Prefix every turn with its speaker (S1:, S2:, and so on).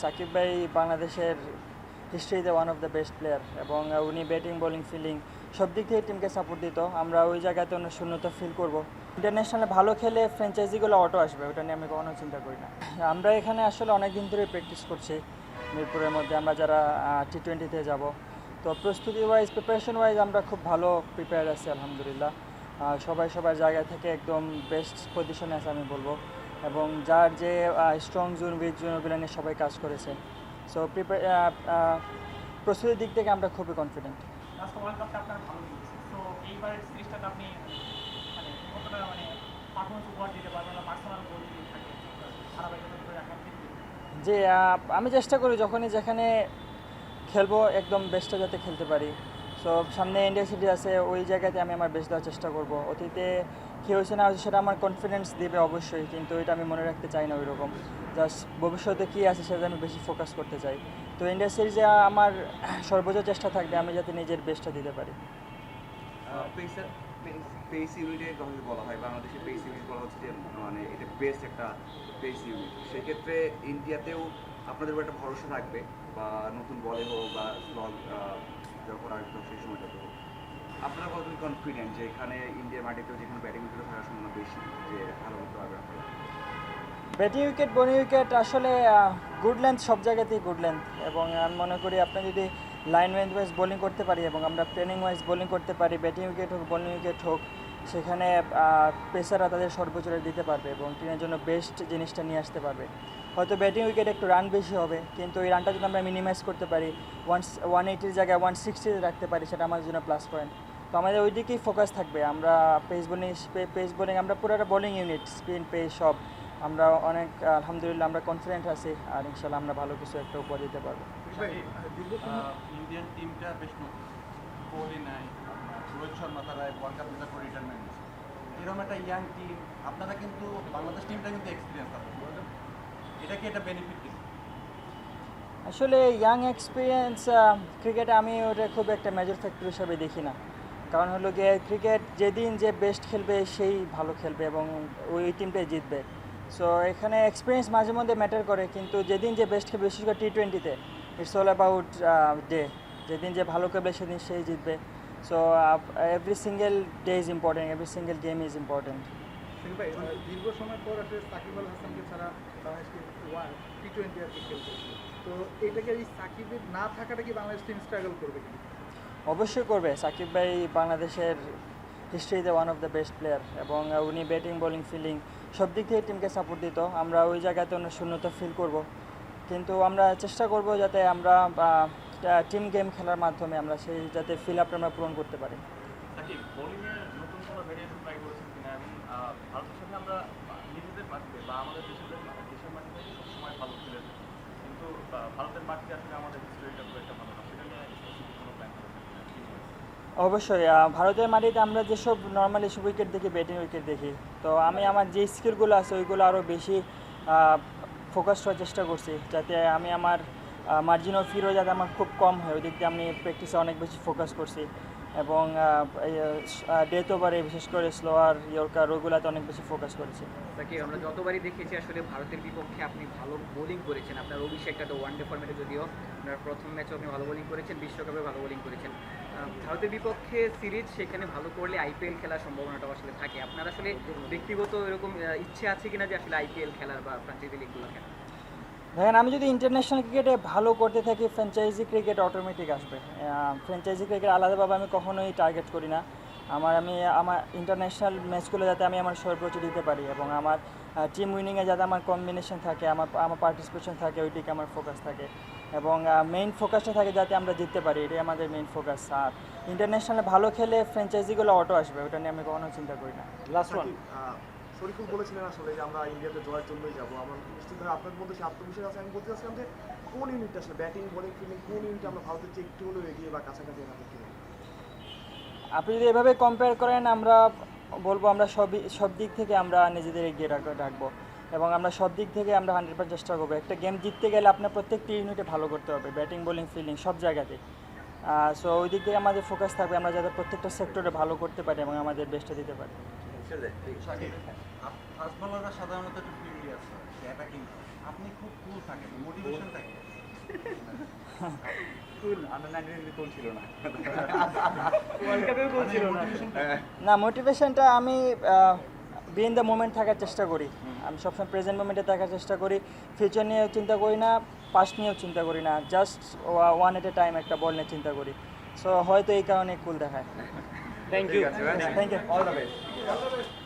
S1: সাকিব ভাই বাংলাদেশের হিস্ট্রিতে one of the best player এবং উনি ব্যাটিং বোলিং ফিল্ডিং সব দিক থেকে টিমকে সাপোর্ট দিত। আমরা ওই জায়গাতে অন্য শূন্যতা ফিল করব। ইন্টারন্যাশনালে ভালো খেলে ফ্র্যাঞ্চাইজিগুলো অটো আসবে, ওটা নিয়ে আমি কখনো চিন্তা করি না। আমরা এখানে আসলে অনেক দিন ধরে প্র্যাকটিস করছি, মিরপুরের মধ্যে আমরা যারা টি টোয়েন্টিতে যাব তো প্রস্তুতি ওয়াইজ প্রিপারেশন ওয়াইজ আমরা খুব ভালো প্রিপেয়ার আছি, আলহামদুলিল্লাহ। সবাই সবার জায়গা থেকে একদম বেস্ট পজিশনে আছে আমি বলব। এবং যার যে স্ট্রং জোন উইক জোন ওগুলো নিয়ে সবাই কাজ করেছে। সো প্রিপেয়ার প্রস্তুতির দিক থেকে আমরা খুবই কনফিডেন্ট
S2: মানে কতটা মানে
S1: যে আমি চেষ্টা করি যখনই যেখানে খেলব একদম বেস্টটা যাতে খেলতে পারি। সো সামনে ইন্ডিয়া সিটি আছে, ওই জায়গাতে আমি আমার বেস্ট দেওয়ার চেষ্টা করব। অতীতে কী হয়েছে না সেটা আমার কনফিডেন্স দেবে অবশ্যই, কিন্তু এটা আমি মনে রাখতে চাই না ওই রকম জাস্ট ভবিষ্যতে কী আছে সেটা আমি বেশি ফোকাস করতে চাই। তো ইন্ডিয়া সিরিজে আমার সর্বোচ্চ চেষ্টা থাকবে আমি যাতে নিজের বেস্টটা দিতে পারি।
S3: বলা হয় বাংলাদেশের বলা হচ্ছে যে মানে এটা বেস্ট একটা সেক্ষেত্রে ইন্ডিয়াতেও আপনাদের একটা ভরসা থাকবে, বা নতুন বলে হোক বা যখন আসবে সেই সময়টা তো আপনারা কতদিন কনফিডেন্ট যে এখানে ইন্ডিয়ার মাটিতেও যেখানে ব্যাটিং উইকেট থাকার সম্ভাবনা বেশি, যে ভালো করতে পারবে আপনারা?
S1: ব্যাটিং উইকেট বোলিং উইকেট আসলে গুড লেন্থ সব জায়গাতেই গুড লেন্থ এবং আমি মনে করি আপনি যদি লাইন ওয়াইজ বোলিং করতে পারি এবং আমরা ট্রেনিং ওয়াইজ বোলিং করতে পারি ব্যাটিং উইকেট হোক বোলিং উইকেট হোক সেখানে পেসাররা তাদের সর্বোচ্চটা দিতে পারবে এবং টিমের জন্য বেস্ট জিনিসটা নিয়ে আসতে পারবে। হয়তো ব্যাটিং উইকেট একটু রান বেশি হবে, কিন্তু এই রানটা যদি আমরা মিনিমাইজ করতে পারি। ওয়ান ওয়ান এইটির জায়গায় ওয়ান সিক্সটিতে রাখতে পারি, সেটা আমাদের জন্য প্লাস পয়েন্ট তো আমাদের ওই দিকেই ফোকাস থাকবে। আমরা পেস বোলিং পেস বোলিং আমরা পুরো একটা বোলিং ইউনিট স্পিন পেস সব। আমরা অনেক, আলহামদুলিল্লাহ, আমরা কনফিডেন্ট আছি আর ইনশাল্লাহ আমরা ভালো কিছু একটা উপহার দিতে পারব।
S4: ইন্ডিয়ান টিমটা বেশ কোহলি নাই। রোহিত শর্মা তারা ওয়ার্ল্ড কাপ জেতার পর রিটায়ারমেন্ট নিচ্ছে এরকম একটা ইয়াং টিম আপনারা কিন্তু বাংলাদেশ টিমটা কিন্তু এক্সপিরিয়েন্স আছে এটা কি একটা বেনিফিট
S1: আসলে ইয়াং এক্সপিরিয়েন্স ক্রিকেটে আমি ওটা খুব একটা মেজর ফ্যাক্টর হিসাবে দেখি না। কারণ হলো গিয়ে ক্রিকেট যেদিন যে বেস্ট খেলবে সেই ভালো খেলবে এবং ওই টিমটাই জিতবে। সো এখানে এক্সপিরিয়েন্স মাঝে মধ্যে ম্যাটার করে, কিন্তু যেদিন যে বেস্ট খেলবে, বিশেষ করে টি টোয়েন্টিতে ইটস অল অ্যাবাউট ডে যেদিন যে ভালো খেলবে, সেদিন সেই জিতবে।
S5: দীর্ঘ সময় পর আসলে সাকিব আল হাসানকে ছাড়া বাংলাদেশ ওয়ান টি টোয়েন্টি আর কি তো এটাকে এই সাকিবের না থাকাটা কি বাংলাদেশ টিম স্ট্রাগল করবে
S1: অবশ্যই করবে। সাকিব ভাই বাংলাদেশের হিস্ট্রিতে one of the best player এবং উনি ব্যাটিং বোলিং ফিল্ডিং সব দিক থেকে টিমকে সাপোর্ট দিত। আমরা ওই জায়গাতে অন্য শূন্যতা ফিল করব। কিন্তু আমরা চেষ্টা করব যাতে আমরা টিম গেম খেলার মাধ্যমে আমরা সেই যাতে ফিল আপটা আমরা পূরণ করতে পারি? অবশ্যই ভারতের মাটিতে আমরা যেসব নর্মালি সব উইকেট দেখি ব্যাটিং উইকেট দেখি তো আমি আমার যে স্কিলগুলো আছে ওইগুলো আরও বেশি ফোকাস করার চেষ্টা করছি যাতে আমি আমার মার্জিন অফ হিরো যাতে আমার খুব কম হয় ওই দিক দিয়ে আমি প্র্যাকটিসে অনেক বেশি ফোকাস করছি। এবং ডেথ ওভারে বিশেষ করে স্লোয়ার ইয়র্কার ওগুলাতে অনেক বেশি ফোকাস করেছি।
S6: তাকে আমরা যতবারই দেখেছি আসলে ভারতের বিপক্ষে আপনি ভালো বোলিং করেছেন। আপনার অভিষেকটা তো ওয়ানডে ফর্মেটে যদিও আপনার প্রথম ম্যাচে আপনি ভালো বোলিং করেছেন বিশ্বকাপে ভালো বোলিং করেছেন। ভারতের বিপক্ষে সিরিজ সেখানে ভালো করলে আইপিএল খেলার সম্ভাবনাটাও আসলে থাকে। আপনার আসলে ব্যক্তিগত এরকম ইচ্ছে আছে কিনা যে আসলে আইপিএল খেলার বা ফ্রাঞ্চাইজি লিগগুলো খেলার
S1: দেখেন আমি যদি ইন্টারন্যাশনাল ক্রিকেটে ভালো করতে থাকি ফ্র্যাঞ্চাইজি ক্রিকেট অটোমেটিক আসবে। ফ্র্যাঞ্চাইজি ক্রিকেট আলাদাভাবে আমি কখনোই টার্গেট করি না। আমার আমি আমার ইন্টারন্যাশনাল ম্যাচগুলো যাতে আমি আমার সর্বোচ্চ দিতে পারি এবং আমার টিম উইনিংয়ে যাতে আমার কম্বিনেশন থাকে আমার আমার পার্টিসিপেশন থাকে ওই দিকে আমার ফোকাস থাকে। এবং মেইন ফোকাসটা থাকে যাতে আমরা জিততে পারি এটাই আমাদের মেইন ফোকাস আর ইন্টারন্যাশনালে ভালো খেলে ফ্র্যাঞ্চাইজিগুলো অটো আসবে ওটা নিয়ে আমি কখনো চিন্তা করি না। লাস্ট ওয়ান
S7: আহ, শরীফুল বলেছিলেন আসলে যে আমরা ইন্ডিয়াতে জয়ের জন্যই যাব। আমার নিশ্চিত আপনার মধ্যে সে আত্মবিশ্বাস আছে। আমি বলতে চাচ্ছিলাম যে, কোন ইউনিটটা আসলে ব্যাটিং বোলিং ফিল্ডিং কোন ইউনিটে আমরা ভারতের চেয়ে একটু হলেও এগিয়ে বা কাছাকাছি রাখতে কিনা
S1: আপনি যদি এভাবে কম্পেয়ার করেন, আমরা বলব আমরা সবই, সব দিক থেকে আমরা নিজেদের এগিয়ে রাখ- রাখব। এবং আমরা সব দিক থেকে আমরা হান্ড্রেড পার্সেন্ট চেষ্টা করব। একটা গেম জিততে গেলে আপনার প্রত্যেকটি ইউনিটে ভালো করতে হবে। ব্যাটিং বোলিং ফিল্ডিং সব জায়গাতে। সো ওই দিক থেকে আমাদের ফোকাস থাকবে। আমরা যাতে প্রত্যেকটা সেক্টরে ভালো করতে পারি এবং আমাদের বেস্টটা দিতে পারি।
S4: ফাস্ট বলাররা সাধারণত একটু ফিল্ডি আছে অ্যাটাকিং আপনি খুব কুল থাকেন মোটিভেশন থাকে।
S3: না।
S6: ওয়ার্ল্ড কাপেও গোল ছিল না।
S1: না মোটিভেশনটা আমি বি ইন দ্য মোমেন্ট থাকার চেষ্টা করি। আমি সবসময় প্রেজেন্ট মোমেন্টে থাকার চেষ্টা করি। ফিউচার নিয়ে চিন্তা করি না পাস্ট নিয়েও চিন্তা করি না। Just one at a time একটা বল নিয়ে চিন্তা করি। সো হয়তো এই কারণে কুল দেখায়।
S6: Thank you
S1: thank you
S3: all the best Gracias.